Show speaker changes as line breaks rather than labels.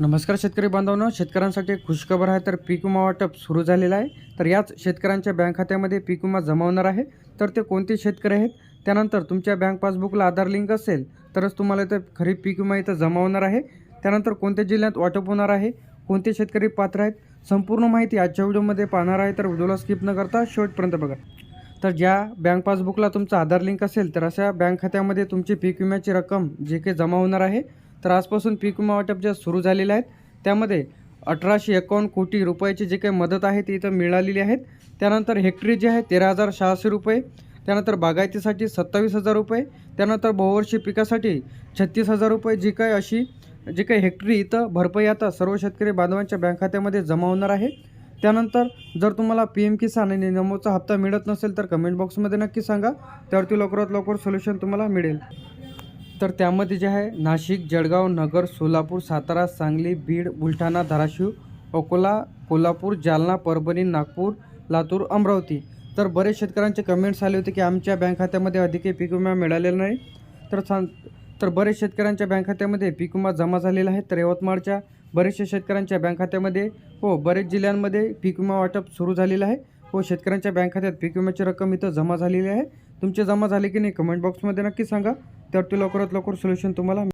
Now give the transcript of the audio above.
नमस्कार शेतकरी बांधवांनो शेतकऱ्यांसाठी खुशखबर आहे तर पीक विमा वाटप सुरू झालेलं आहे. तर याच शेतकऱ्यांच्या बँक खात्यामध्ये पीक विमा जमा होणार आहे. तर ते कोणते शेतकरी आहेत? त्यानंतर तुमच्या बँक पासबुकला आधार लिंक असेल तरच तुम्हाला इथं खरीप पीक विमा इथं जमा होणार आहे. त्यानंतर कोणत्या जिल्ह्यात वाटप होणार आहे? कोणते शेतकरी पात्र आहेत? संपूर्ण माहिती आजच्या व्हिडिओमध्ये पाहणार आहे तर व्हिडिओला स्किप न करता शेवटपर्यंत बघा. तर ज्या बँक पासबुकला तुमचा आधार लिंक असेल तर अशा बँक खात्यामध्ये तुमची पीक विम्याची रक्कम जे काही जमा होणार आहे. तर आजपासून पीक विमा वाटप जे सुरू झालेल्या आहेत त्यामध्ये अठराशे एकावन्न कोटी रुपयाची जी काही मदत आहे ती इथं मिळालेली आहेत. त्यानंतर हेक्टरी जे आहे तेरा हजार सहाशे रुपये. त्यानंतर बागायतीसाठी सत्तावीस हजार रुपये. त्यानंतर बहुवर्षी पिकासाठी छत्तीस हजार रुपये. जी काही अशी जी काही हेक्टरी इथं भरपाई आता सर्व शेतकरी बांधवांच्या बँक खात्यामध्ये जमा होणार आहे. त्यानंतर जर तुम्हाला पी एम किसान आणि नमोचा हप्ता मिळत नसेल तर कमेंट बॉक्समध्ये नक्की सांगा. त्यावरती लवकरात लवकर सोल्युशन तुम्हाला मिळेल. तर त्यामध्ये जे आहे नाशिक जळगाव नगर सोलापूर सातारा सांगली बीड बुलढाणा धाराशिव अकोला कोल्हापूर जालना परभणी नागपूर लातूर अमरावती. तर बरेच शेतकऱ्यांचे कमेंट्स आले होते की आमच्या बँक खात्यामध्ये अधिक पीक विमा मिळालेला नाही. तर सांग तर बरेच शेतकऱ्यांच्या बँक खात्यामध्ये पीक विमा जमा झालेला आहे. तर यवतमाळच्या बरेचशा शेतकऱ्यांच्या बँक खात्यामध्ये हो बरेच जिल्ह्यांमध्ये पीक विमा वाटप सुरू झालेलं आहे. व शेतकऱ्यांच्या बँक खात्यात पीक विम्याची रक्कम इथं जमा झालेली आहे. तुमचे जमा झाले की नाही? कमेंट बॉक्समध्ये नक्की सांगा. त्यावरती लवकरात लवकर सोल्युशन तुम्हाला